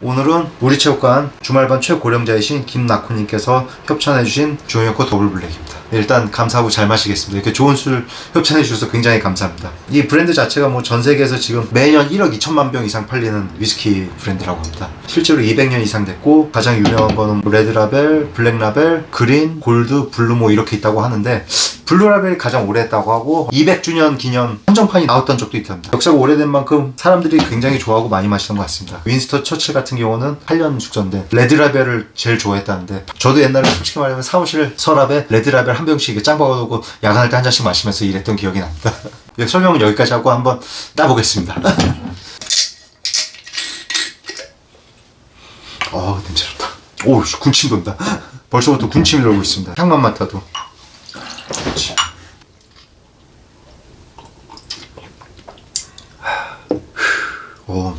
오늘은 우리 체육관 주말반 최고령자이신 김나코님께서 협찬해주신 조용코 더블 블랙입니다. 일단 감사하고 잘 마시겠습니다. 이렇게 좋은 술 협찬해 주셔서 굉장히 감사합니다. 이 브랜드 자체가 뭐 전 세계에서 지금 매년 1억 2천만 병 이상 팔리는 위스키 브랜드라고 합니다. 실제로 200년 이상 됐고 가장 유명한 거는 뭐 레드라벨, 블랙라벨, 그린, 골드, 블루 뭐 이렇게 있다고 하는데 블루라벨이 가장 오래 했다고 하고 200주년 기념 한정판이 나왔던 적도 있답니다. 역사가 오래된 만큼 사람들이 굉장히 좋아하고 많이 마시던 것 같습니다. 윈스터 처칠 같은 경우는 8년 숙전데 레드라벨을 제일 좋아했다는데 저도 옛날에 솔직히 말하면 사무실 서랍에 레드라벨 한 병씩 이렇게 짱 박아두고 야간할 때 한 잔씩 마시면서 일했던 기억이 납니다. 설명은 여기까지 하고 한번 따보겠습니다. 어 냄새 좋다. 오 군침 돈다. 벌써부터 군침이 돌고 있습니다. 향만 맡아도. 그렇지. 오.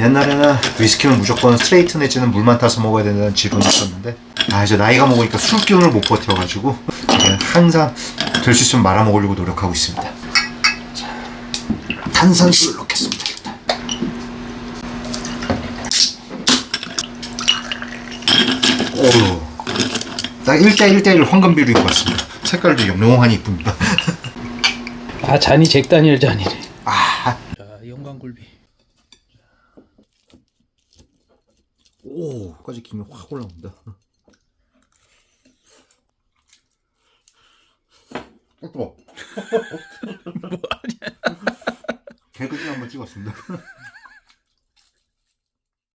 옛날에는 위스키는 무조건 스트레이트 내지는 물만 타서 먹어야 된다는 지론이 있었는데 아 이제 나이가 먹으니까 술 기운을 못 버텨가지고 항상 될 수 있으면 말아 먹으려고 노력하고 있습니다. 자, 탄산수를 넣겠습니다. 일단. 오. 딱 1대1대1 황금 비율인 것 같습니다. 색깔도 영롱하니 이쁩니다. 아 잔이 잭 다니엘 잔이래. 아, 자 영광굴비. 오, 까지 김이 확 올라온다. 어, 뜨거. 뭐 하냐? 개그지 한번 찍었습니다.